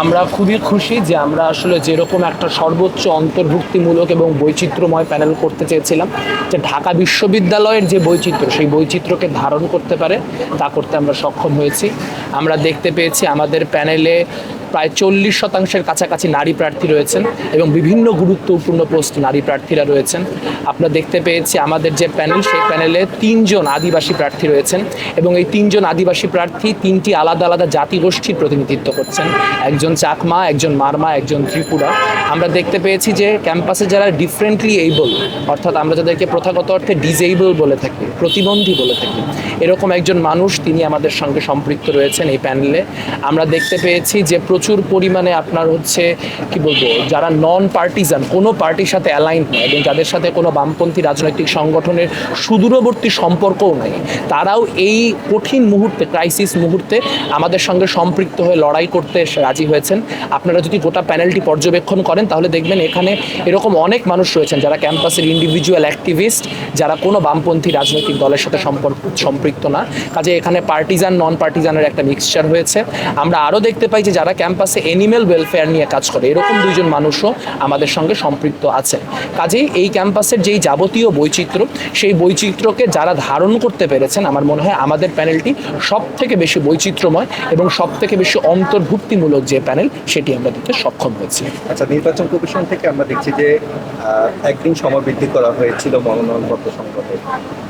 আমরা খুবই খুশি যে আমরা আসলে যেরকম একটা সর্বোচ্চ অন্তর্ভুক্তিমূলক এবং বৈচিত্র্যময় প্যানেল করতে চেয়েছিলাম, যে ঢাকা বিশ্ববিদ্যালয়ের যে বৈচিত্র্য, সেই বৈচিত্র্যকে ধারণ করতে পারে, তা করতে আমরা সক্ষম হয়েছি। আমরা দেখতে পেয়েছি আমাদের প্যানেলে প্রায় চল্লিশ শতাংশের কাছাকাছি নারী প্রার্থী রয়েছেন এবং বিভিন্ন গুরুত্বপূর্ণ পোস্ট নারী প্রার্থীরা রয়েছেন। আমরা দেখতে পেয়েছি আমাদের যে প্যানেল, সেই প্যানেলে তিনজন আদিবাসী প্রার্থী রয়েছেন এবং এই তিনজন আদিবাসী প্রার্থী তিনটি আলাদা আলাদা জাতিগোষ্ঠীর প্রতিনিধিত্ব করছেন। একজন চাকমা, একজন মারমা, একজন ত্রিপুরা। আমরা দেখতে পেয়েছি যে ক্যাম্পাসে যারা ডিফারেন্টলি এইবল অর্থাৎ আমরা যাদেরকে প্রথাগত অর্থে ডিজেবল বলে থাকি, প্রতিবন্ধী বলে থাকি এরকম একজন মানুষ তিনি আমাদের সঙ্গে সম্পৃক্ত রয়েছেন এই প্যানেলে। আমরা দেখতে পেয়েছি যে প্রচুর পরিমাণে আপনার হচ্ছে, কি বলব, যারা নন পার্টিজান কোনো পার্টির সাথে অ্যালাইন নয় এবং যাদের সাথে কোনো বামপন্থী রাজনৈতিক সংগঠনের সুদূরবর্তী সম্পর্কও নেই, তারাও এই কঠিন মুহূর্তে ক্রাইসিস মুহূর্তে আমাদের সঙ্গে সম্পৃক্ত হয়ে লড়াই করতে রাজি হয়েছেন। আপনারা যদি গোটা প্যানেলটি পর্যবেক্ষণ করেন, তাহলে দেখবেন এখানে এরকম অনেক মানুষ রয়েছেন যারা ক্যাম্পাসের ইন্ডিভিজুয়াল অ্যাক্টিভিস্ট যারা কোনো বামপন্থী রাজনৈতিক দলের সাথে সম্পর্ক সম্পৃক্ত না। কাজে এখানে পার্টিজান নন পার্টিজানের একটা মিক্সচার হয়েছে। আমরা আরও দেখতে পাই যে যারা ক্যাম্পাসে এনিম্যাল ওয়েলফেয়ার নিয়ে কাজ করে, এরকম দুইজন মানুষও আমাদের সঙ্গে সম্পৃক্ত আছে। কাজেই এই ক্যাম্পাসের যেই যাবতীয় বৈচিত্র্য, সেই বৈচিত্র্যকে যারা ধারণ করতে পেরেছেন, আমার মনে হয় আমাদের প্যানেলটি সব থেকে বেশি বৈচিত্র্যময় এবং সব থেকে বেশি অন্তর্ভুক্তিমূলক যে প্যানেল সেটি আমরা দিতে সক্ষম হয়েছি। আচ্ছা নির্বাচন কমিশন থেকে আমরা দেখছি যে একদিন সময় বৃদ্ধি করা হয়েছিল মনোনয়নপত্র সংগ্রহে।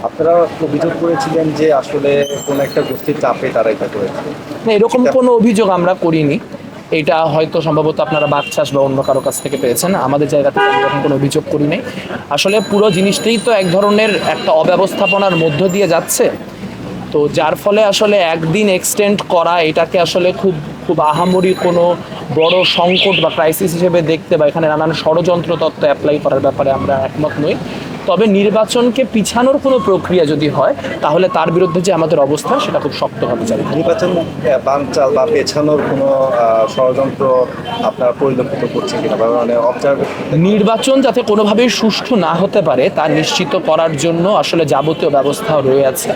আপনারা অভিযোগ করেছিলেন যে আসলে কোন একটা গোষ্ঠীর চাপে তারা এটা করেছে। না এরকম কোনো অভিযোগ আমরা করিনি। এটা হয়তো সম্ভবত আপনারা বাকচাষ বা অন্য কারও কাছ থেকে পেয়েছেন। আমাদের জায়গা থেকে এরকম কোনো অভিযোগ করি নাই। আসলে পুরো জিনিসটাই তো এক ধরনের একটা অব্যবস্থাপনার মধ্য দিয়ে যাচ্ছে। তো যার ফলে আসলে একদিন এক্সটেন্ড করা এটাকে আসলে খুব খুব আহামরি কোনো বড় সংকট বা ক্রাইসিস হিসেবে দেখতে বা এখানে নানান ষড়যন্ত্র তত্ত্ব অ্যাপ্লাই করার ব্যাপারে আমরা একমত নই। তবে নির্বাচনকে পিছানোর কোনো প্রক্রিয়া যদি হয় তাহলে তার বিরুদ্ধে যে আমাদের অবস্থান সেটা খুব শক্তভাবে চালিয়ে নির্বাচন আহ, বানচাল বা পেছানোর কোনো ষড়যন্ত্র আপনারা পরিলক্ষিত করছেন কিনা বা মানে অবজার্ভ নির্বাচন যাতে কোনোভাবেই সুষ্ঠু না হতে পারে তা নিশ্চিত করার জন্য আসলে যাবতীয় ব্যবস্থা রয়ে আছে।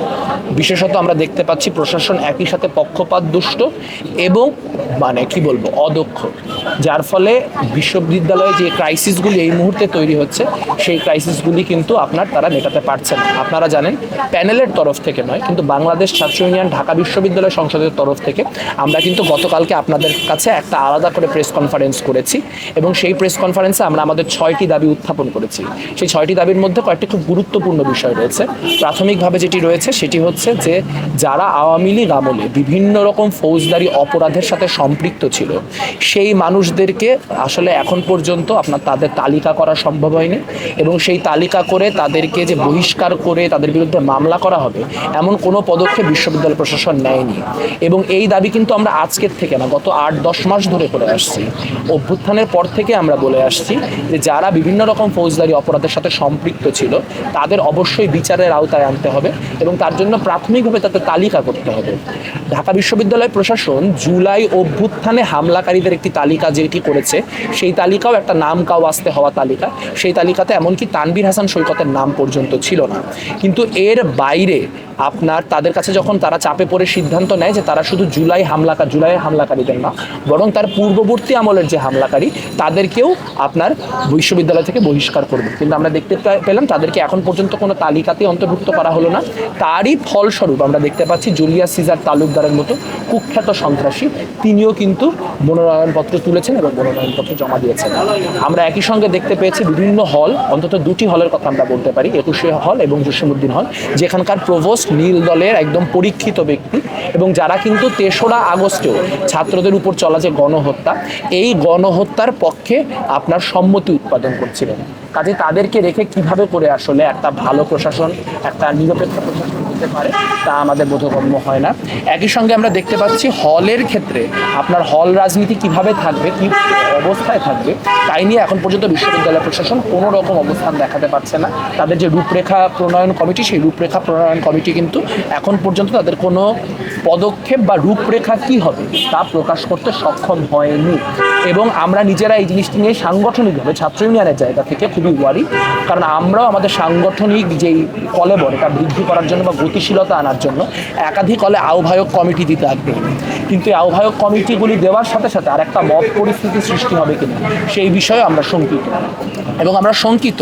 বিশেষত আমরা দেখতে পাচ্ছি প্রশাসন একই সাথে পক্ষপাত দুষ্ট এবং মানে কি বলব অদক্ষ। যার ফলে বিশ্ববিদ্যালয়ে যে ক্রাইসিসগুলি এই মুহূর্তে তৈরি হচ্ছে সেই ক্রাইসিসগুলি কিন্তু আপনার তারা মেটাতে পারছেন আপনারা জানেন, প্যানেলের তরফ থেকে নয়, কিন্তু বাংলাদেশ ছাত্র ইউনিয়ন, ঢাকা বিশ্ববিদ্যালয় সংসদের তরফ থেকে আমরা কিন্তু গতকালকে আপনাদের কাছে একটা আলাদা করে প্রেস কনফারেন্স করেছি এবং সেই প্রেস কনফারেন্সে আমরা আমাদের ছয়টি দাবি উত্থাপন করেছি। সেই ছয়টি দাবির মধ্যে কয়েকটি খুব গুরুত্বপূর্ণ বিষয় রয়েছে। প্রাথমিকভাবে যেটি রয়েছে সেটি হচ্ছে যে, যারা আওয়ামী লীগ আমলে বিভিন্ন রকম ফৌজদারি অপরাধের সাথে সম্পৃক্ত ছিল, সেই মানুষদেরকে আসলে এখন পর্যন্ত আপনার তাদের তালিকা করা সম্ভব হয়নি এবং সেই তালিকা করে তাদেরকে যে বহিষ্কার করে তাদের বিরুদ্ধে মামলা করা হবে, এমন কোনো পদক্ষেপ বিশ্ববিদ্যালয় প্রশাসন নেয়নি। এবং এই দাবি কিন্তু আমরা আজকের থেকে না, গত আট দশ মাস ধরে করে আসছি। অভ্যুত্থানের পর থেকে আমরা বলে আসছি যে যারা বিভিন্ন রকম ফৌজদারি অপরাধের সাথে সম্পৃক্ত ছিল, তাদের অবশ্যই বিচারের আওতায় আনতে হবে এবং তার জন্য প্রাথমিকভাবে তাদের তালিকা করতে হবে। ঢাকা বিশ্ববিদ্যালয় প্রশাসন জুলাই অভ্যুত্থানে হামলাকারীদের একটি তালিকা যেটি করেছে, সেই তালিকাও একটা নাম কাও আসতে হওয়া তালিকা। সেই তালিকাতে এমনকি তানবীর হাসান সৈকতের নাম পর্যন্ত ছিল না। কিন্তু এর বাইরে আপনার তাদের কাছে যখন তারা চাপে পড়ে সিদ্ধান্ত নেয় যে তারা শুধু জুলাই হামলাকার জুলাই হামলাকারীদের না, বরং তার পূর্ববর্তী আমলের যে হামলাকারী, তাদেরকেও আপনার বিশ্ববিদ্যালয় থেকে বহিষ্কার করবে। কিন্তু আমরা দেখতে পেলাম তাদেরকে এখন পর্যন্ত কোনো তালিকাতে অন্তর্ভুক্ত করা হলো না। তারই ফলস্বরূপ আমরা দেখতে পাচ্ছি জুলিয়া সিজার তালুকদারের মতো কুখ্যাত সন্ত্রাসী, তিনিও কিন্তু মনোনয়নপত্র তুলেছেন এবং মনোনয়নপত্র জমা দিয়েছেন। আমরা একই সঙ্গে দেখতে পেয়েছি বিভিন্ন হল, অন্তত দুটি হলের কথা আমরা বলতে পারি, একুশে হল এবং জসিমুদ্দিন হল, যেখানকার প্রভোস্ট নীল দলের একদম পরীক্ষিত ব্যক্তি এবং যারা কিন্তু তেসরা আগস্টেও ছাত্রদের উপর চলা যে গণহত্যা, এই গণহত্যার পক্ষে আপনার সম্মতি উৎপাদন করছিলেন। কাজে তাদেরকে রেখে কীভাবে করে আসলে একটা ভালো প্রশাসন, একটা নিরপেক্ষ প্রশাসন? হতে পারে, তা আমাদের বোধগম্য হয় না। একই সঙ্গে আমরা দেখতে পাচ্ছি হলের ক্ষেত্রে আপনার হল রাজনীতি কীভাবে থাকবে, কি অবস্থায় থাকবে, তাই নিয়ে এখন পর্যন্ত বিশ্ববিদ্যালয় প্রশাসন কোনো রকম অবস্থান দেখাতে পারছে না। তাদের যে রূপরেখা প্রণয়ন কমিটি, সেই রূপরেখা প্রণয়ন কমিটি কিন্তু এখন পর্যন্ত তাদের কোনো পদক্ষেপ বা রূপরেখা কি হবে, তা প্রকাশ করতে সক্ষম হয়নি। এবং আমরা নিজেরা এই জিনিসটি নিয়ে সাংগঠনিকভাবে, ছাত্র ইউনিয়নের জায়গা থেকে খুবই ওয়ারি কারণ আমরাও আমাদের সাংগঠনিক যেই কলেবর, এটা বৃদ্ধি করার জন্য বা গতিশীলতা আনার জন্য একাধিক হলে আহ্বায়ক কমিটি দিতে আগ্রহী কিন্তু এই আহ্বায়ক কমিটিগুলি দেওয়ার সাথে সাথে আর একটা মব পরিস্থিতি সৃষ্টি হবে কিনা, সেই বিষয়ে আমরা শঙ্কিত। এবং আমরা শঙ্কিত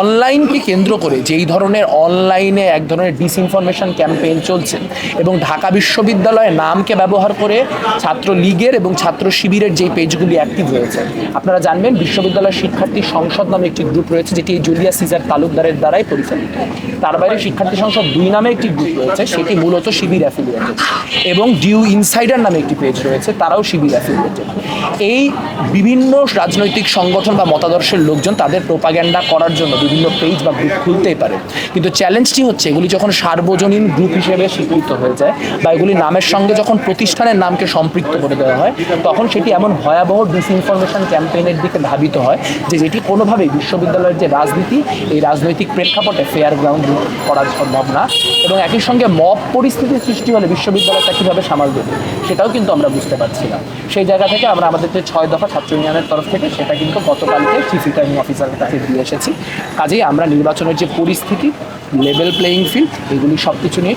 অনলাইনকে কেন্দ্র করে যেই ধরনের অনলাইনে এক ধরনের ডিসইনফরমেশন ক্যাম্পেইন চলছে এবং ঢাকা বিশ্ববিদ্যালয়ের নামকে ব্যবহার করে ছাত্র লীগের এবং ছাত্র শিবিরের যেই পেজগুলি অ্যাক্টিভ রয়েছে, আপনারা জানবেন বিশ্ববিদ্যালয় শিক্ষার্থী সংসদ নামে একটি গ্রুপ রয়েছে যেটি জুলিয়া সিজার তালুকদারের দ্বারাই পরিচালিত। তার বাইরে শিক্ষার্থী সংসদ দুই নামে একটি গ্রুপ রয়েছে, সেটি মূলত শিবির অ্যাফিলিয়েটেড এবং ডিউ ইনসাইডার নামে একটি পেজ রয়েছে, তারাও শিবির অ্যাফিলিয়েটেড এই বিভিন্ন রাজনৈতিক সংগঠন বা মতাদর্শের লোকজন তাদের প্রোপাগ্যান্ডা করার জন্য বিভিন্ন পেজ বা গ্রুপ খুলতেই পারে। কিন্তু চ্যালেঞ্জটি হচ্ছে, এগুলি যখন সার্বজনীন গ্রুপ হিসেবে স্বীকৃত হয়ে যায় বা এগুলি নামের সঙ্গে যখন প্রতিষ্ঠানের নামকে সম্পৃক্ত করে দেওয়া হয়, তখন সেটি এমন ভয়াবহ ডিসইনফরমেশন ক্যাম্পেইনের দিকে ধাবিত হয় যে যেটি কোনোভাবেই বিশ্ববিদ্যালয়ের যে রাজনীতি, এই রাজনৈতিক প্রেক্ষাপটে ফেয়ার গ্রাউন্ড করা সম্ভব না এবং একই সঙ্গে মব পরিস্থিতির সৃষ্টি হলে বিশ্ববিদ্যালয়টা কীভাবে সামাল দেবে, সেটাও কিন্তু আমরা বুঝতে পারছি না। সেই জায়গা থেকে আমরা আমাদের যে ছয় দফা ছাত্র ইউনিয়নের তরফ থেকে সেটা কিন্তু গতকালকে চিফ রিটার্নিং অফিসারের কাছে দিয়ে এসেছি। কাজেই আমরা নির্বাচনের যে পরিস্থিতি লেভেল প্লেয়িং ফিল্ড এগুলি সব কিছু নিয়ে